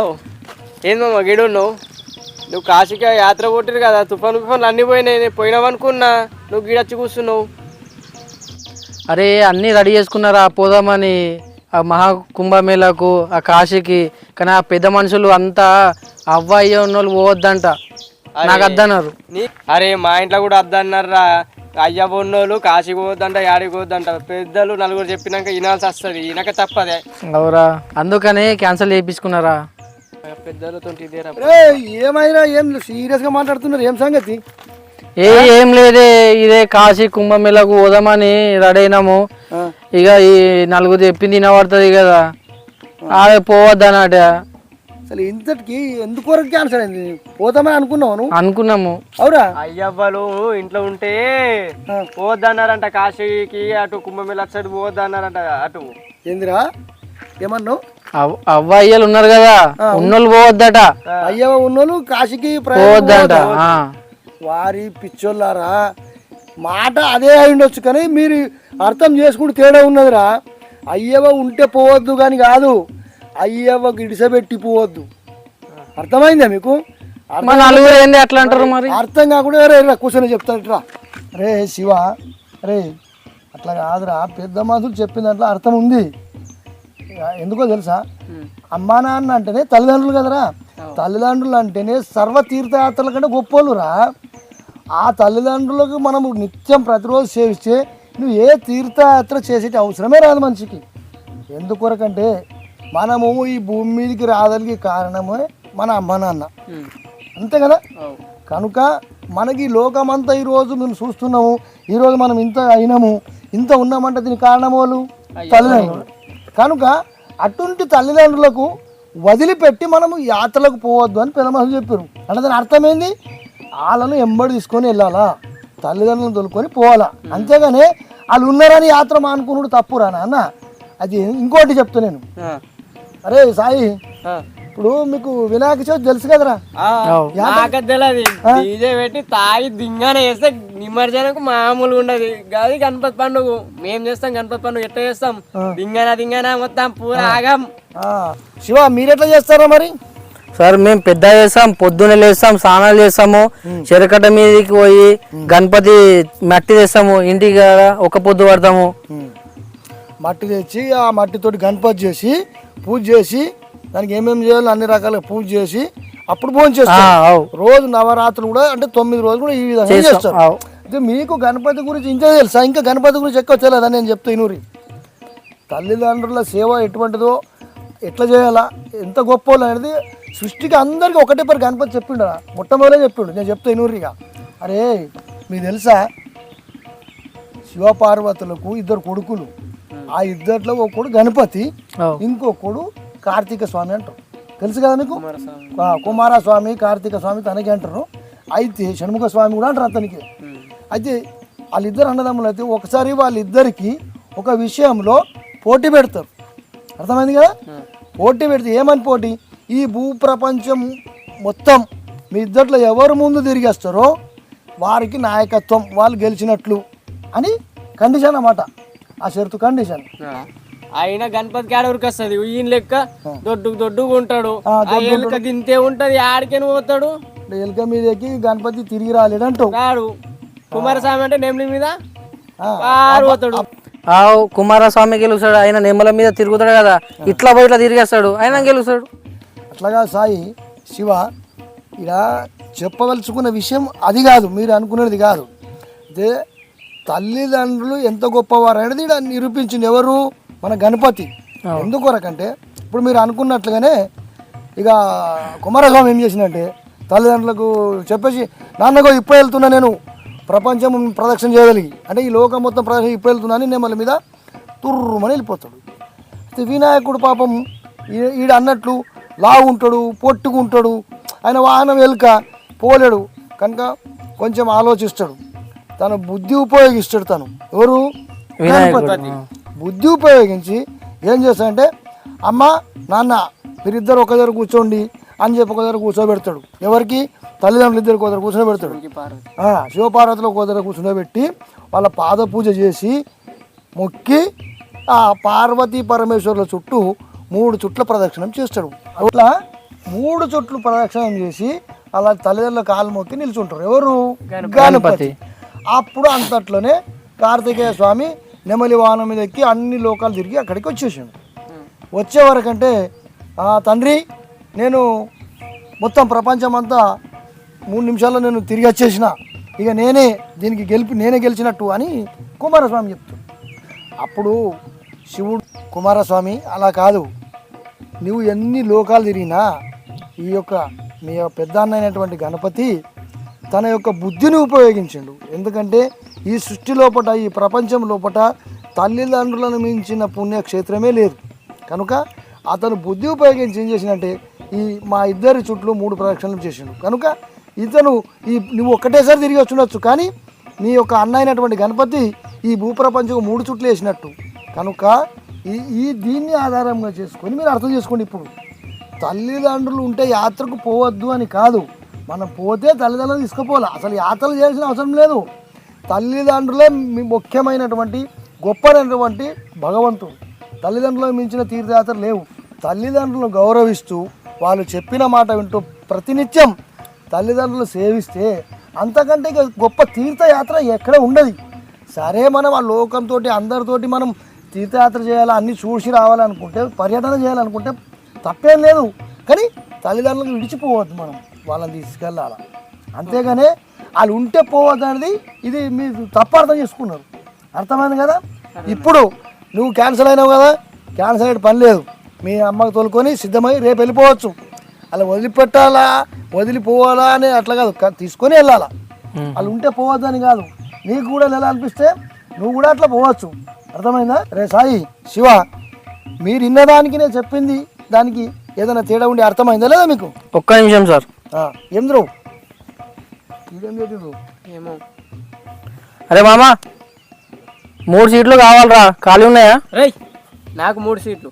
ఓ ఏందమ్మా గిడు నువ్వు నువ్వు కాశీకి యాత్ర కొట్టిరు కదా తుఫాను తుఫాన్లు అన్నీ పోయినాయి నేను పోయినావనుకున్నా నువ్వు గిడొచ్చి కూర్చున్నావు. అరే అన్నీ రెడీ చేసుకున్నారా పోదామని? ఆ మహా కుంభమేళకు ఆ కాశీకి. కానీ ఆ పెద్ద మనుషులు అంతా అవ్వ అయ్య ఉన్న వాళ్ళు పోవద్దంట నాకు వద్దన్నారు నీ అరే మా ఇంట్లో కూడా వద్దన్నారా అయ్య ఉన్నోళ్ళు కాశీకి పోవద్దంట యాడికి పోవద్దంట పెద్దలు నలుగురు చెప్పినాక వినాల్సి వస్తుంది. వినక తప్పదే. అవురా. అందుకనే క్యాన్సిల్ చేయించుకున్నారా? పెద్దలతో ఇదేరా ఏమైనా ఏం సీరియస్గా మాట్లాడుతున్నారు? ఏం సంగతి? ఏ ఏం లేదే. ఇదే కాశీ కుంభమేళకు పోదామని రెడీ అయినాము. ఇక ఈ నలుగురు చెప్పింది వినబడుతుంది కదా. ఆడే పోవద్దనట అసలు ఇంతటికి ఎందుకు వరకు క్యాన్సర్ అయింది? పోతామని అనుకున్నావు అనుకున్నాము. అవురా? అయ్యవ్వలు ఇంట్లో ఉంటే పోవద్దన్నారంట కాశీకి అటు కుంభమేళ అటు సైడ్ పోవద్దన్నారంట అటు. ఏందిరా? ఏమన్నావు? అవ్- అవ్వ అయ్యలు ఉన్నారు కదా ఉన్నోళ్ళు పోవద్దట. అయ్యవ ఉన్నోళ్ళు కాశీకి ప్రయాణం పోవద్దంట. వారి పిచ్చోళ్ళారా? మాట అదే అయి ఉండొచ్చు కానీ మీరు అర్థం చేసుకుంటూ తేడా ఉన్నదిరా. అయ్యవ ఉంటే పోవద్దు కానీ కాదు. అయ్యవ గిడిసబెట్టి పోవద్దు. అర్థమైందా మీకు? నలుగురు ఏంది అట్లా అంటారు మరి? అర్థం కాకుండా రే రా కూర్చొని చెప్తాడట్రా రే శివ రే అట్లా కాదురా పెద్ద మనుషులు చెప్పిన దాంట్లో అర్థం ఉంది. ఎందుకో తెలుసా? అమ్మా నాన్న అంటేనే తల్లిదండ్రులు కదరా. తల్లిదండ్రులు అంటేనే సర్వ తీర్థయాత్రల కంటే గొప్పోళ్ళురా. ఆ తల్లిదండ్రులకు మనము నిత్యం ప్రతిరోజు సేవిస్తే నువ్వు ఏ తీర్థయాత్ర చేసే అవసరమే రాదు మనిషికి. ఎందుకొరకంటే మనము ఈ భూమి మీదకి రాదలిగే కారణమే మన అమ్మ నాన్న. అంతే కదా? కనుక మనకి లోకమంతా ఈరోజు మేము చూస్తున్నాము ఈరోజు మనం ఇంత అయినాము ఇంత ఉన్నామంటే దీనికి కారణం వాళ్ళు తల్లిదండ్రులు. కనుక అటువంటి తల్లిదండ్రులకు వదిలిపెట్టి మనము యాత్రలకు పోవద్దు అని పెద్దమహలు చెప్పారు. అంటే దాని అర్థం ఏంది వాళ్ళను ఎంబడి తీసుకొని వెళ్ళాలా? తల్లిదండ్రులను తోలుకొని పోవాలా? అంతేగాని వాళ్ళు ఉన్నారని యాత్ర మానుకున్నాడు తప్పురా నాన్న? అది ఇంకోటి చెప్తా నేను. అరే సాయి ఇప్పుడు మీకు వినాయక చవితి తెలుసు కదరా? తెలియదు డీజే పెట్టి తాగి దింగానే వేస్తే నిమజ్జనకు మామూలుగా ఉండదు. అది గణపతి పండుగ. మేము చేస్తాం గణపతి పండుగ ఎట్లా చేస్తాం? దింగానా దింగానా మొత్తం పూరా ఆగం. ఆ, శివ మీరెట్లా చేస్తారా మరి? సార్ మేము పెద్ద చేస్తాం పొద్దున్నే లేస్తాం స్నానాలు చేస్తాము. చెరకట్ట మీదకి పోయి గణపతి మట్టి తెస్తాము. ఇంటికి ఒక పొద్దు పడతాము. మట్టి తెచ్చి ఆ మట్టితోటి గణపతి చేసి పూజ చేసి దానికి ఏమేమి చేయాలో అన్ని రకాలుగా పూజ చేసి అప్పుడు భోజనం చేస్తారు. రోజు నవరాత్రులు కూడా అంటే తొమ్మిది రోజులు కూడా ఈ విధంగా చేస్తాం, చేస్తారు. అయితే మీకు గణపతి గురించి ఇంకా తెలుసా? ఇంకా గణపతి గురించి ఎక్కువ తెలియదా? నేను చెప్తా ఇనూరి. తల్లిదండ్రుల సేవ ఎటువంటిదో ఎట్లా చేయాలా ఎంత గొప్ప అనేది సృష్టికి అందరికీ ఒకటే పరి గణపతి చెప్పిండు. మొట్టమొదలే చెప్పిండు. నేను చెప్తా ఇనూరిగా అరే మీకు తెలుసా? శివపార్వతులకు ఇద్దరు కొడుకులు. ఆ ఇద్దరిలో ఒక కొడుకు గణపతి అవు. ఇంకో కొడు కార్తీక స్వామి అంటారు. తెలుసు కదా మీకు? కుమారస్వామి. కార్తీక స్వామి తనకి అంటారు. అయితే షణ్ముఖ స్వామి కూడా అంటారు అతనికి. అయితే వాళ్ళిద్దరు అన్నదమ్ములు అయితే ఒకసారి వాళ్ళిద్దరికి ఒక విషయంలో పోటీ పెడతారు. అర్థమైంది కదా? పోటీ పెడితే ఏమని పోటీ? ఈ భూప్రపంచం మొత్తం మీ ఇద్దట్లో ఎవరు ముందు తిరిగేస్తారో వారికి నాయకత్వం వాళ్ళు గెలిచినట్లు అని కండిషన్ అన్నమాట. ఆ షరతు కండిషన్ అయినా గణపతి కాడ ఉరికొస్తుంది. ఈయన లెక్క దొడ్డుకు దొడ్డుగా ఉంటాడు. ఎలుక గింతే ఉంటది. ఆడికని పోతాడు. ఎలుక మీదకి గణపతి తిరిగి రాలేడంటావు రాడు. కుమారస్వామి అంటే నెమ్లి మీద పోతాడు. ఆ కుమారస్వామి గెలుస్తాడు. ఆయన నెమ్మల మీద తిరుగుతాడు కదా. ఇట్లా పోయి ఇట్లా తిరిగేస్తాడు. ఆయన గెలుస్తాడు. అట్లాగా సాయి. శివ ఇలా చెప్పవలసుకున్న విషయం అది కాదు. మీరు అనుకునేది కాదు. అదే తల్లిదండ్రులు ఎంత గొప్పవారు అనేది నిరూపించింది ఎవరు? మన గణపతి. ఎందుకొరకంటే ఇప్పుడు మీరు అనుకున్నట్లుగానే ఇక కుమారస్వామి ఏం చేసిందంటే తల్లిదండ్రులకు చెప్పేసి నాన్నగో ఇప్పుడు వెళ్తున్నా నేను. ప్రపంచం ప్రదక్షిణ చేయగలిగి. అంటే ఈ లోకం మొత్తం ప్రదక్షిణ ఇప్పుడు వెళ్తున్నా అని మీద తుర్రుమని వెళ్ళిపోతాడు. అయితే వినాయకుడు పాపం ఈడ అన్నట్లు లావు ఉంటాడు పొట్టుకు ఉంటాడు ఆయన వాహనం వెనుక పోలేడు. కనుక కొంచెం ఆలోచిస్తాడు. తన బుద్ధి ఉపయోగిస్తాడు తను. ఎవరు? గణపతి. బుద్ధి ఉపయోగించి ఏం చేస్తాడంటే అమ్మ నాన్న మీరిద్దరు ఒక దగ్గర కూర్చోండి అని చెప్పి ఒక దగ్గర కూర్చోబెడతాడు. ఎవరికి? తల్లిదండ్రులు ఇద్దరు ఒక దగ్గర కూర్చోబెడతాడు ఆ, శివపార్వతిలో ఒక దగ్గర కూర్చోబెట్టి వాళ్ళ పాద పూజ చేసి మొక్కి ఆ పార్వతీ పరమేశ్వరుల చుట్టూ మూడు చుట్ల ప్రదక్షిణం చేస్తాడు. అట్లా మూడు చుట్లు ప్రదక్షిణం చేసి అలా తల్లిదండ్రుల కాలు మొక్కి నిల్చుంటారు. ఎవరు? గణపతి. అప్పుడు అంతట్లోనే కార్తికేయ స్వామి నెమలి వాహనం మీద ఎక్కి అన్ని లోకాలు తిరిగి అక్కడికి వచ్చేసాడు. వచ్చే వరకంటే తండ్రి నేను మొత్తం ప్రపంచం అంతా మూడు నిమిషాల్లో నేను తిరిగి వచ్చేసిన. ఇక నేనే దీనికి గెలిపి నేనే గెలిచినట్టు అని కుమారస్వామి చెప్తాడు అప్పుడు శివుడు కుమారస్వామి అలా కాదు. నువ్వు ఎన్ని లోకాలు తిరిగినా ఈ యొక్క మీ యొక్క పెద్ద అన్న అయినటువంటి గణపతి తన యొక్క బుద్ధిని ఉపయోగించిండు. ఎందుకంటే ఈ సృష్టి లోపట ఈ ప్రపంచం లోపట తల్లిదండ్రులను మించిన పుణ్యక్షేత్రమే లేదు. కనుక అతను బుద్ధి ఉపయోగించి ఏం చేసిందంటే ఈ మా ఇద్దరి చుట్టూ మూడు ప్రదక్షిణలు చేసిండు. కనుక ఇతను ఈ నువ్వు ఒక్కటేసారి తిరిగి వచ్చుండొచ్చు కానీ నీ యొక్క అన్న అయినటువంటి గణపతి ఈ భూప్రపంచం మూడు చుట్లు వేసినట్టు. కనుక ఈ ఈ దీన్ని ఆధారంగా చేసుకొని మీరు అర్థం చేసుకోండి ఇప్పుడు. తల్లిదండ్రులు ఉంటే యాత్రకు పోవద్దు అని కాదు. మనం పోతే తల్లిదండ్రులు తీసుకుపోవాలి. అసలు యాత్రలు చేయాల్సిన అవసరం లేదు. తల్లిదండ్రులే మీ ముఖ్యమైనటువంటి గొప్పనటువంటి భగవంతుడు. తల్లిదండ్రులకు మించిన తీర్థయాత్ర లేవు. తల్లిదండ్రులను గౌరవిస్తూ వాళ్ళు చెప్పిన మాట వింటూ ప్రతినిత్యం తల్లిదండ్రులు సేవిస్తే అంతకంటే ఇక గొప్ప తీర్థయాత్ర ఎక్కడ ఉండదు. సరే మనం ఆ లోకంతో అందరితోటి మనం తీర్థయాత్ర చేయాలి? అన్నీ చూసి రావాలనుకుంటే పర్యటన చేయాలనుకుంటే తప్పేం లేదు. కానీ తల్లిదండ్రులకు విడిచిపోవద్దు మనం. వాళ్ళని తీసుకెళ్ళాలి? అంతేగాని వాళ్ళు ఉంటే పోవద్దు అనేది ఇది మీరు తప్పు అర్థం చేసుకున్నారు. అర్థమైంది కదా? ఇప్పుడు నువ్వు క్యాన్సిల్ అయినావు కదా క్యాన్సిల్ అయ్యే పని లేదు. మీ అమ్మకి తోలుకొని సిద్ధమై రేపు వెళ్ళిపోవచ్చు. అలా వదిలిపెట్టాలా? వదిలిపోవాలా అని అట్లా కాదు. తీసుకొని వెళ్ళాలా? వాళ్ళు ఉంటే పోవద్దు అని కాదు. నీకు కూడా ఎలా అనిపిస్తే నువ్వు కూడా అట్లా పోవచ్చు. అర్థమైందా? రే సాయి శివ మీరు ఇన్నదానికి నేను చెప్పింది దానికి ఏదైనా తేడా ఉండి అర్థమైందా లేదా మీకు? ఒక్క నిమిషం సార్. ఏం ఇదేం ఏమో. అరే మామ మూడు సీట్లు కావాలరా. ఖాళీ ఉన్నాయా? రేయ్ నాకు మూడు సీట్లు.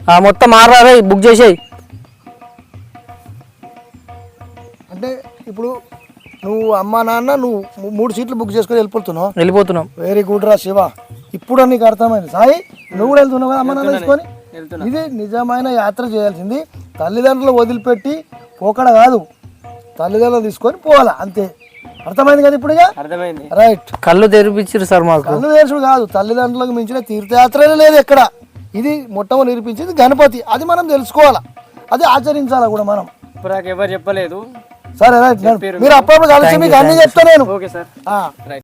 ఆ మొత్తం మారరా రే బుక్ చేసేయి. అంటే ఇప్పుడు నువ్వు అమ్మా నాన్న నువ్వు మూడు సీట్లు బుక్ చేసుకొని వెళ్ళిపోతున్నావు. వెళ్ళిపోతున్నాం. వెరీ గుడ్ రా శివ. ఇప్పుడు నీకు అర్థమైంది. సాయి నువ్వు కూడా వెళ్తున్నావు కదా అమ్మ నాన్న తీసుకొని? వెళ్తున్నా ఇది నిజమైన యాత్ర చేయాల్సింది. తల్లిదండ్రులు వదిలిపెట్టి పోకడ కాదు. తల్లిదండ్రులు తీసుకొని పోవాలా? అంతే. అర్థమైంది కదా ఇప్పుడు అర్థమైంది. రైట్ కళ్ళు తెరిపించారు సార్ మాకు. కళ్ళు తెరుచుడు కాదు. తల్లిదండ్రులకు మించిన తీర్థయాత్రనే లేదు ఎక్కడ. ఇది మొట్టమొదటి నిరూపించింది గణపతి. అది మనం తెలుసుకోవాలా? అది ఆచరించాలా కూడా మనం? ఇప్పుడు నాకు ఎవరు చెప్పలేదు. సరే రైట్ మీరు అప్పుడప్పుడు కలిసి మీకు అన్ని చెప్తా నేను. ఓకే సార్ ఆ. రైట్